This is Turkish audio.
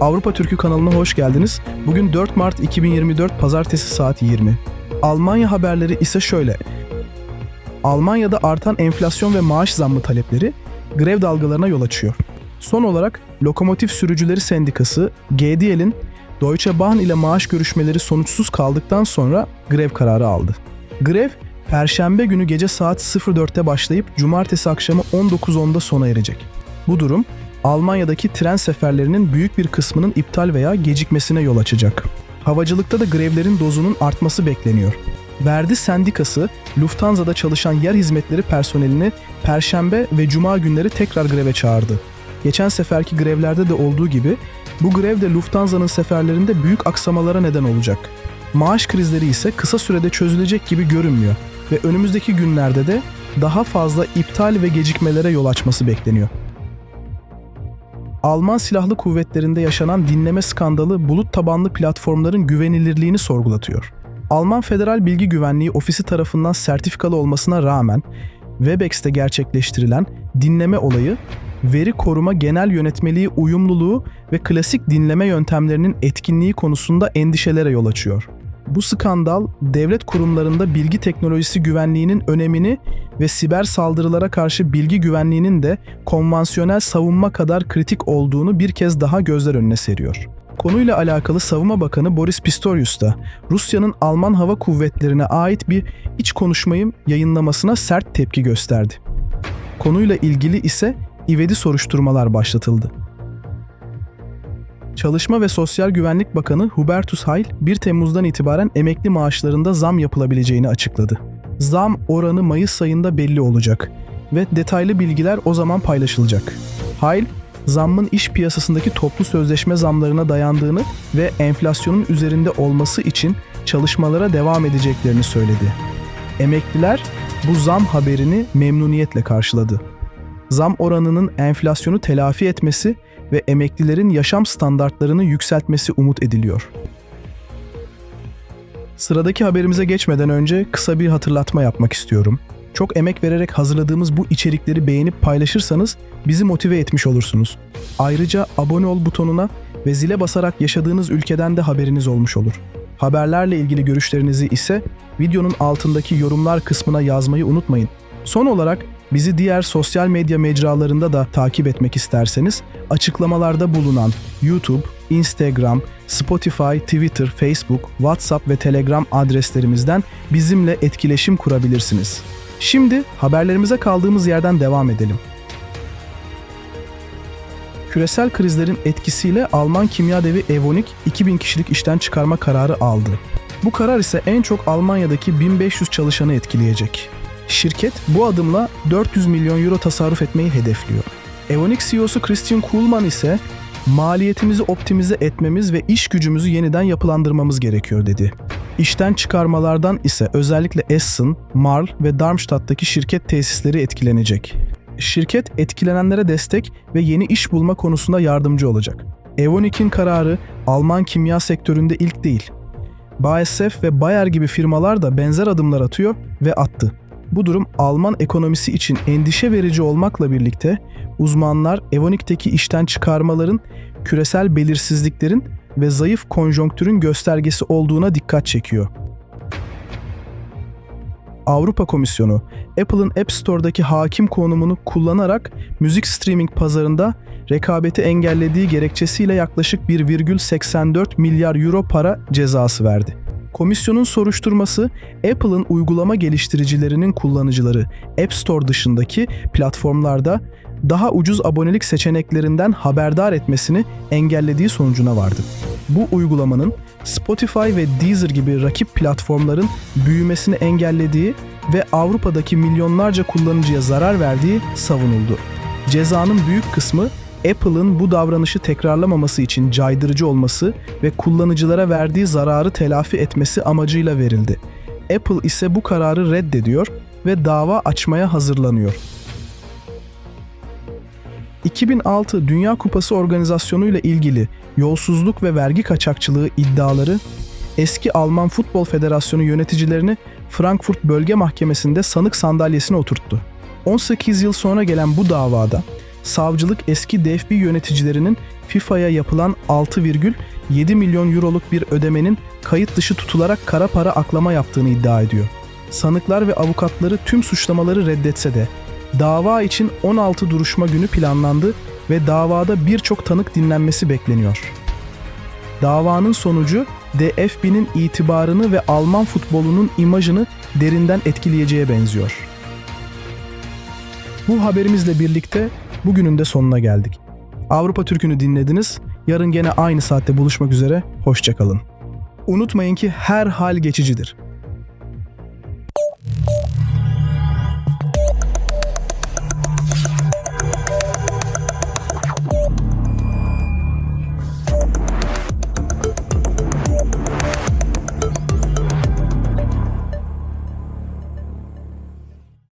Avrupa Türkü kanalına hoş geldiniz. Bugün 4 Mart 2024 Pazartesi saat 20. Almanya haberleri ise şöyle. Almanya'da artan enflasyon ve maaş zammı talepleri grev dalgalarına yol açıyor. Son olarak Lokomotiv Sürücüleri Sendikası GDL'in Deutsche Bahn ile maaş görüşmeleri sonuçsuz kaldıktan sonra grev kararı aldı. Grev, Perşembe günü gece saat 04'te başlayıp Cumartesi akşamı 19.10'da sona erecek. Bu durum Almanya'daki tren seferlerinin büyük bir kısmının iptal veya gecikmesine yol açacak. Havacılıkta da grevlerin dozunun artması bekleniyor. Verdi Sendikası, Lufthansa'da çalışan yer hizmetleri personelini Perşembe ve Cuma günleri tekrar greve çağırdı. Geçen seferki grevlerde de olduğu gibi bu grev de Lufthansa'nın seferlerinde büyük aksamalara neden olacak. Maaş krizleri ise kısa sürede çözülecek gibi görünmüyor ve önümüzdeki günlerde de daha fazla iptal ve gecikmelere yol açması bekleniyor. Alman Silahlı Kuvvetleri'nde yaşanan dinleme skandalı bulut tabanlı platformların güvenilirliğini sorgulatıyor. Alman Federal Bilgi Güvenliği Ofisi tarafından sertifikalı olmasına rağmen Webex'te gerçekleştirilen dinleme olayı veri koruma genel yönetmeliği uyumluluğu ve klasik dinleme yöntemlerinin etkinliği konusunda endişelere yol açıyor. Bu skandal, devlet kurumlarında bilgi teknolojisi güvenliğinin önemini ve siber saldırılara karşı bilgi güvenliğinin de konvansiyonel savunma kadar kritik olduğunu bir kez daha gözler önüne seriyor. Konuyla alakalı Savunma Bakanı Boris Pistorius da Rusya'nın Alman Hava Kuvvetleri'ne ait bir iç konuşmayı yayınlamasına sert tepki gösterdi. Konuyla ilgili ise ivedi soruşturmalar başlatıldı. Çalışma ve Sosyal Güvenlik Bakanı Hubertus Heil 1 Temmuz'dan itibaren emekli maaşlarında zam yapılabileceğini açıkladı. Zam oranı Mayıs ayında belli olacak ve detaylı bilgiler o zaman paylaşılacak. Heil, zammın iş piyasasındaki toplu sözleşme zamlarına dayandığını ve enflasyonun üzerinde olması için çalışmalara devam edeceklerini söyledi. Emekliler bu zam haberini memnuniyetle karşıladı. Zam oranının enflasyonu telafi etmesi ve emeklilerin yaşam standartlarını yükseltmesi umut ediliyor. Sıradaki haberimize geçmeden önce kısa bir hatırlatma yapmak istiyorum. Çok emek vererek hazırladığımız bu içerikleri beğenip paylaşırsanız bizi motive etmiş olursunuz. Ayrıca abone ol butonuna ve zile basarak yaşadığınız ülkeden de haberiniz olmuş olur. Haberlerle ilgili görüşlerinizi ise videonun altındaki yorumlar kısmına yazmayı unutmayın. Son olarak bizi diğer sosyal medya mecralarında da takip etmek isterseniz açıklamalarda bulunan YouTube, Instagram, Spotify, Twitter, Facebook, WhatsApp ve Telegram adreslerimizden bizimle etkileşim kurabilirsiniz. Şimdi haberlerimize kaldığımız yerden devam edelim. Küresel krizlerin etkisiyle Alman kimya devi Evonik 2000 kişilik işten çıkarma kararı aldı. Bu karar ise en çok Almanya'daki 1500 çalışanı etkileyecek. Şirket bu adımla 400 milyon euro tasarruf etmeyi hedefliyor. Evonik CEO'su Christian Kuhlmann ise maliyetimizi optimize etmemiz ve iş gücümüzü yeniden yapılandırmamız gerekiyor dedi. İşten çıkarmalardan ise özellikle Essen, Marl ve Darmstadt'taki şirket tesisleri etkilenecek. Şirket etkilenenlere destek ve yeni iş bulma konusunda yardımcı olacak. Evonik'in kararı Alman kimya sektöründe ilk değil. BASF ve Bayer gibi firmalar da benzer adımlar atıyor ve attı. Bu durum Alman ekonomisi için endişe verici olmakla birlikte uzmanlar Evonik'teki işten çıkarmaların küresel belirsizliklerin ve zayıf konjonktürün göstergesi olduğuna dikkat çekiyor. Avrupa Komisyonu, Apple'ın App Store'daki hakim konumunu kullanarak müzik streaming pazarında rekabeti engellediği gerekçesiyle yaklaşık 1,84 milyar euro para cezası verdi. Komisyonun soruşturması Apple'ın uygulama geliştiricilerinin kullanıcıları App Store dışındaki platformlarda daha ucuz abonelik seçeneklerinden haberdar etmesini engellediği sonucuna vardı. Bu uygulamanın Spotify ve Deezer gibi rakip platformların büyümesini engellediği ve Avrupa'daki milyonlarca kullanıcıya zarar verdiği savunuldu. Cezanın büyük kısmı Apple'ın bu davranışı tekrarlamaması için caydırıcı olması ve kullanıcılara verdiği zararı telafi etmesi amacıyla verildi. Apple ise bu kararı reddediyor ve dava açmaya hazırlanıyor. 2006 Dünya Kupası organizasyonu ile ilgili yolsuzluk ve vergi kaçakçılığı iddiaları eski Alman Futbol Federasyonu yöneticilerini Frankfurt Bölge Mahkemesi'nde sanık sandalyesine oturttu. 18 yıl sonra gelen bu davada savcılık eski DFB yöneticilerinin FIFA'ya yapılan 6,7 milyon euroluk bir ödemenin kayıt dışı tutularak kara para aklama yaptığını iddia ediyor. Sanıklar ve avukatları tüm suçlamaları reddetse de dava için 16 duruşma günü planlandı ve davada birçok tanık dinlenmesi bekleniyor. Davanın sonucu DFB'nin itibarını ve Alman futbolunun imajını derinden etkileyeceğe benziyor. Bu haberimizle birlikte bugünün de sonuna geldik. Avrupa Türk'ünü dinlediniz. Yarın gene aynı saatte buluşmak üzere. Hoşçakalın. Unutmayın ki her hal geçicidir.